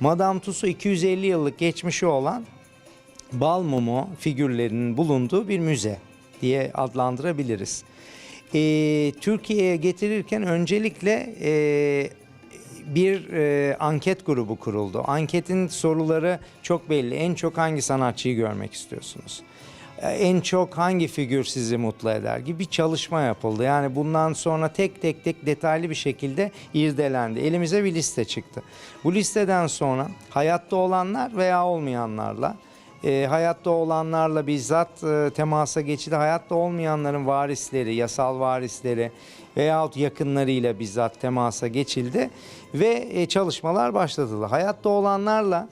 Madame Tussauds 250 yıllık geçmişi olan bal mumu figürlerinin bulunduğu bir müze diye adlandırabiliriz. Ee, Türkiye'ye getirirken öncelikle e, bir e, anket grubu kuruldu. Anketin soruları çok belli. En çok hangi sanatçıyı görmek istiyorsunuz? En çok hangi figür sizi mutlu eder gibi bir çalışma yapıldı. Yani bundan sonra tek tek tek detaylı bir şekilde irdelendi. Elimize bir liste çıktı. Bu listeden sonra hayatta olanlar veya olmayanlarla e, hayatta olanlarla bizzat e, temasa geçildi. Hayatta olmayanların varisleri, yasal varisleri veyahut yakınlarıyla bizzat temasa geçildi ve e, çalışmalar başlatıldı. Hayatta olanlarla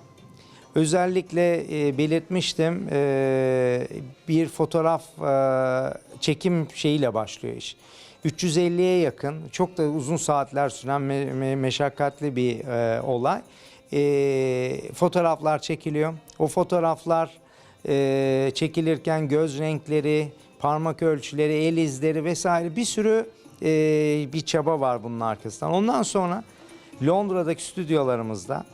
özellikle e, belirtmiştim e, bir fotoğraf e, çekim şeyiyle başlıyor iş. 350'ye yakın çok da uzun saatler süren me- me- meşakkatli bir e, olay. E, fotoğraflar çekiliyor. O fotoğraflar e, çekilirken göz renkleri, parmak ölçüleri, el izleri vesaire bir sürü e, bir çaba var bunun arkasından. Ondan sonra Londra'daki stüdyolarımızda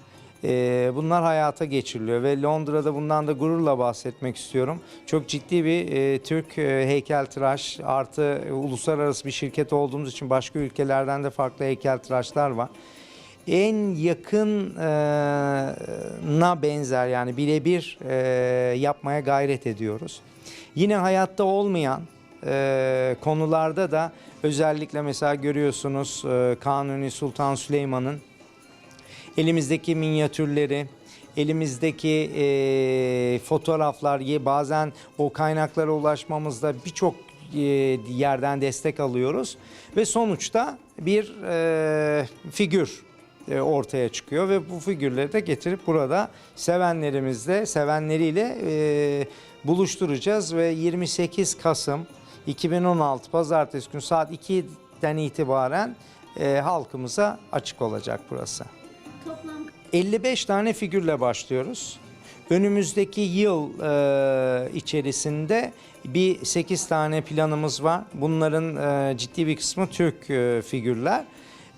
e, bunlar hayata geçiriliyor ve Londra'da bundan da gururla bahsetmek istiyorum. Çok ciddi bir e, Türk e, heykeltıraş artı e, uluslararası bir şirket olduğumuz için başka ülkelerden de farklı heykeltıraşlar var. En yakına benzer yani birebir e, yapmaya gayret ediyoruz. Yine hayatta olmayan e, konularda da özellikle mesela görüyorsunuz e, Kanuni Sultan Süleyman'ın elimizdeki minyatürleri, elimizdeki e, fotoğraflar, bazen o kaynaklara ulaşmamızda birçok e, yerden destek alıyoruz. Ve sonuçta bir e, figür e, ortaya çıkıyor. Ve bu figürleri de getirip burada sevenlerimizle, sevenleriyle e, buluşturacağız. Ve 28 Kasım 2016 Pazartesi günü saat 2'den itibaren e, halkımıza açık olacak burası. Toplam 55 tane figürle başlıyoruz. Önümüzdeki yıl e, içerisinde bir 8 tane planımız var. Bunların e, ciddi bir kısmı Türk e, figürler.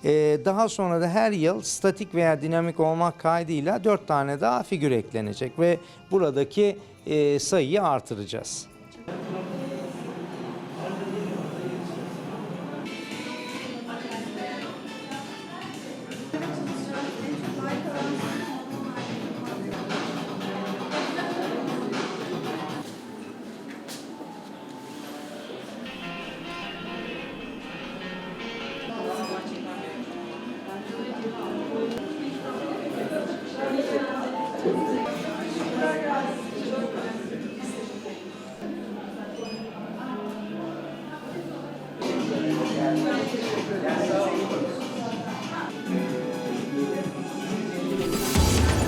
E, daha sonra da her yıl statik veya dinamik olmak kaydıyla 4 tane daha figür eklenecek ve buradaki e, sayıyı artıracağız.